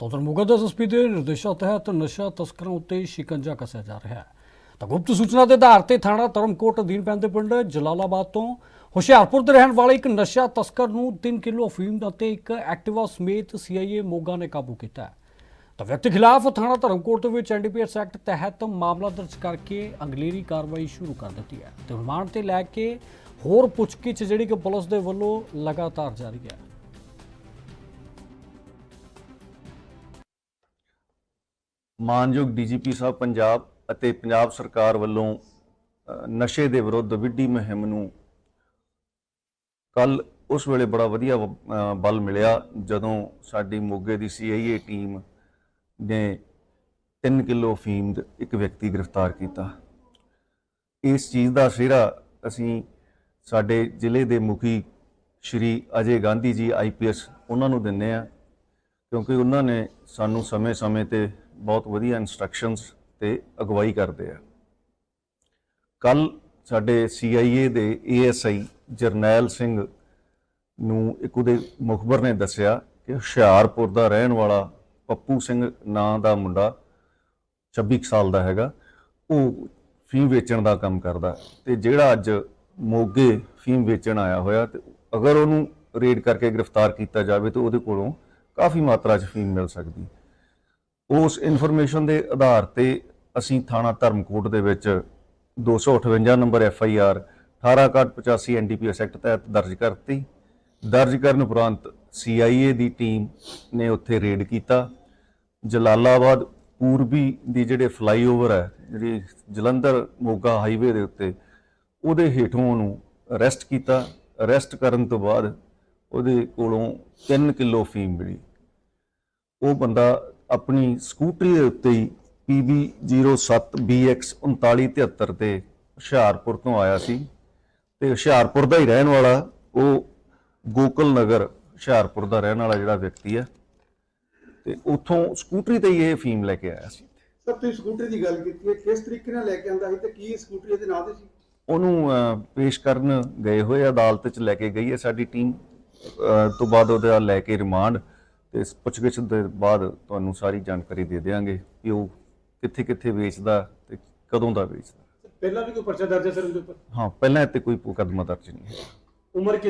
ਤਾਂ ਉਧਰ ਮੁਗਲ ਦੇ ਐਸਪੀ ਨਿਰਦੇਸ਼ਾਂ ਤਹਿਤ ਨਸ਼ਾ ਤਸਕਰਾਂ ਉੱਤੇ ਸ਼ਿਕੰਜਾ ਕੱਸਿਆ ਜਾ ਰਿਹਾ ਹੈ। ਤਾਂ ਗੁਪਤ ਸੂਚਨਾ ਦੇ ਆਧਾਰ ਤੇ ਥਾਣਾ ਧਰਮਕੋਟ ਅਧੀਨ ਪੈਂਦੇ ਪਿੰਡ ਜਲਾਲਾਬਾਦ ਤੋਂ ਹੁਸ਼ਿਆਰਪੁਰ ਦੇ ਰਹਿਣ ਵਾਲੇ ਇੱਕ ਨਸ਼ਾ ਤਸਕਰ ਨੂੰ 3 ਕਿਲੋ ਅਫੀਮ ਅਤੇ ਇੱਕ ਐਕਟਿਵਾ ਸਮੇਤ ਸੀਆਈਏ ਮੋਗਾ ਨੇ ਕਾਬੂ ਕੀਤਾ ਹੈ। ਤਾਂ ਵਿਅਕਤੀ ਖਿਲਾਫ ਥਾਣਾ ਧਰਮਕੋਟ ਦੇ ਵਿੱਚ ਐਨਡੀਪੀਐਸ ਐਕਟ ਤਹਿਤ ਮਾਮਲਾ ਦਰਜ ਕਰਕੇ ਅੰਗਲੇਰੀ ਕਾਰਵਾਈ ਸ਼ੁਰੂ ਕਰ ਦਿੱਤੀ ਹੈ ਤੇ ਰਿਮਾਂਡ ਤੇ ਲੈ ਕੇ ਹੋਰ ਪੁੱਛਗਿੱਛ ਜਿਹੜੀ ਕਿ ਪੁਲਿਸ ਦੇ ਵੱਲੋਂ ਲਗਾਤਾਰ ਜਾਰੀ ਹੈ। ਮਾਨਯੋਗ ਡੀਜੀਪੀ ਸਾਹਿਬ ਪੰਜਾਬ ਅਤੇ ਪੰਜਾਬ ਸਰਕਾਰ ਵੱਲੋਂ ਨਸ਼ੇ ਦੇ ਵਿਰੁੱਧ ਵਿੱਢੀ ਮੁਹਿੰਮ ਨੂੰ ਕੱਲ ਉਸ ਵੇਲੇ ਬੜਾ ਵਧੀਆ ਬਲ ਮਿਲਿਆ ਜਦੋਂ ਸਾਡੀ ਮੋਗੇ ਦੀ ਸੀਆਈਏ ਟੀਮ ਨੇ 3 ਕਿਲੋ ਫੀਮ ਇੱਕ ਵਿਅਕਤੀ ਗ੍ਰਿਫਤਾਰ ਕੀਤਾ। ਇਸ ਚੀਜ਼ ਦਾ ਸਿਹਰਾ ਅਸੀਂ ਸਾਡੇ ਜ਼ਿਲ੍ਹੇ ਦੇ ਮੁਖੀ ਸ਼੍ਰੀ ਅਜੇ ਗਾਂਧੀ ਜੀ ਆਈਪੀਐਸ ਉਹਨਾਂ ਨੂੰ ਦਿੰਨੇ ਆ ਕਿਉਂਕਿ ਉਹਨਾਂ ਨੇ ਸਾਨੂੰ ਸਮੇਂ-ਸਮੇਂ ਤੇ ਬਹੁਤ ਵਧੀਆ ਇਨਸਟਰਕਸ਼ਨਸ ਤੇ ਅਗਵਾਈ ਕਰਦੇ ਆ। ਕੱਲ ਸਾਡੇ ਸੀਆਈਏ ਦੇ ਏਐਸਆਈ ਜਰਨੈਲ ਸਿੰਘ ਨੂੰ ਇੱਕ ਉਹਦੇ ਮੁਖਬਰ ਨੇ ਦੱਸਿਆ ਕਿ ਹੁਸ਼ਿਆਰਪੁਰ ਦਾ ਰਹਿਣ ਵਾਲਾ ਪੱਪੂ ਸਿੰਘ ਨਾਂ ਦਾ ਮੁੰਡਾ 26 ਕੁ ਸਾਲ ਦਾ ਹੈਗਾ, ਉਹ ਫੀਮ ਵੇਚਣ ਦਾ ਕੰਮ ਕਰਦਾ ਤੇ ਜਿਹੜਾ ਅੱਜ ਮੋਗੇ ਫੀਮ ਵੇਚਣ ਆਇਆ ਹੋਇਆ ਤੇ ਅਗਰ ਉਹਨੂੰ ਰੇਡ ਕਰਕੇ ਗ੍ਰਿਫਤਾਰ ਕੀਤਾ ਜਾਵੇ ਤਾਂ ਉਹਦੇ ਕੋਲੋਂ ਕਾਫੀ ਮਾਤਰਾ 'ਚ ਫੀਮ ਮਿਲ ਸਕਦੀ। ਉਸ ਇਨਫੋਰਮੇਸ਼ਨ ਦੇ ਆਧਾਰ ਤੇ ਅਸੀਂ ਥਾਣਾ ਧਰਮਕੋਟ ਦੇ ਵਿੱਚ 258 number F I R 1885 NDPS act ਤਹਿਤ ਦਰਜ ਕਰਤੀ। ਦਰਜ ਕਰਨ ਉਪਰੰਤ ਸੀਆਈਏ ਦੀ ਟੀਮ ਨੇ ਉੱਥੇ ਰੇਡ ਕੀਤਾ। ਜਲਾਲਾਬਾਦ ਪੂਰਬੀ ਦੀ ਜਿਹੜੇ ਫਲਾਈਓਵਰ ਹੈ, ਜਿਹੜੀ ਜਲੰਧਰ ਮੋਗਾ ਹਾਈਵੇ ਦੇ ਉੱਤੇ, ਉਹਦੇ ਹੇਠੋਂ ਉਹਨੂੰ ਅਰੈਸਟ ਕੀਤਾ। ਅਰੈਸਟ ਕਰਨ ਤੋਂ ਬਾਅਦ ਉਹਦੇ ਕੋਲੋਂ 3 ਕਿਲੋ ਫੀਮ ਮਿਲੀ। ਉਹ ਬੰਦਾ ਆਪਣੀ ਸਕੂਟਰੀ ਦੇ ਉੱਤੇ ਹੀ PB07BX3973 ਤੇ ਹੁਸ਼ਿਆਰਪੁਰ ਤੋਂ ਆਇਆ ਸੀ। ਤੇ ਹੁਸ਼ਿਆਰਪੁਰ ਦਾ ਹੀ ਰਹਿਣ ਵਾਲਾ ਉਹ ਗੋਕਲ ਨਗਰ ਹੁਸ਼ਿਆਰਪੁਰ ਦਾ ਰਹਿਣ ਵਾਲਾ ਜਿਹੜਾ ਵਿਅਕਤੀ ਹੈ। ਤੇ ਉੱਥੋਂ ਸਕੂਟਰੀ ਤੇ ਹੀ ਇਹ ਫੀਮ ਲੈ ਕੇ ਆਇਆ ਸੀ। ਸਰ ਤੁਸੀਂ ਸਕੂਟਰੀ ਦੀ ਗੱਲ ਕੀਤੀ ਹੈ। ਕਿਸ ਤਰੀਕੇ ਨਾਲ ਲੈ ਕੇ ਆਂਦਾ ਸੀ ਤੇ ਕੀ ਸਕੂਟਰੀ ਇਹਦੇ ਨਾਂ ਤੇ ਸੀ? ਉਹਨੂੰ ਪੇਸ਼ ਕਰਨ ਗਏ ਹੋਏ ਅਦਾਲਤ 'ਚ ਲੈ ਕੇ ਗਈ ਹੈ ਸਾਡੀ ਟੀਮ। ਤੋਂ ਬਾਅਦ ਉਹਦਾ ਲੈ ਕੇ ਰਿਮਾਂਡ। ਤੇ ਇਸ ਪੁੱਛਗਿੱਛ ਦੇ ਬਾਅਦ ਤੁਹਾਨੂੰ ਸਾਰੀ ਜਾਣਕਾਰੀ ਦੇ ਦੇਵਾਂਗੇ ਕਿ ਉਹ ਕਿੱਥੇ ਕਿੱਥੇ ਵੇਚਦਾ ਤੇ ਕਦੋਂ ਦਾ ਵੇਚਦਾ। ਪਹਿਲਾਂ ਵੀ ਕੋਈ ਪਰਚਾ ਦਰਜ ਹੈ ਸਰ ਉਹਦੇ ਉੱਪਰ? ਹਾਂ ਪਹਿਲਾਂ ਇੱਥੇ ਕੋਈ ਮੁਕੱਦਮਾ ਦਰਜ ਨਹੀਂ ਹੈ। ਉਮਰ ਕਿੰਨੀ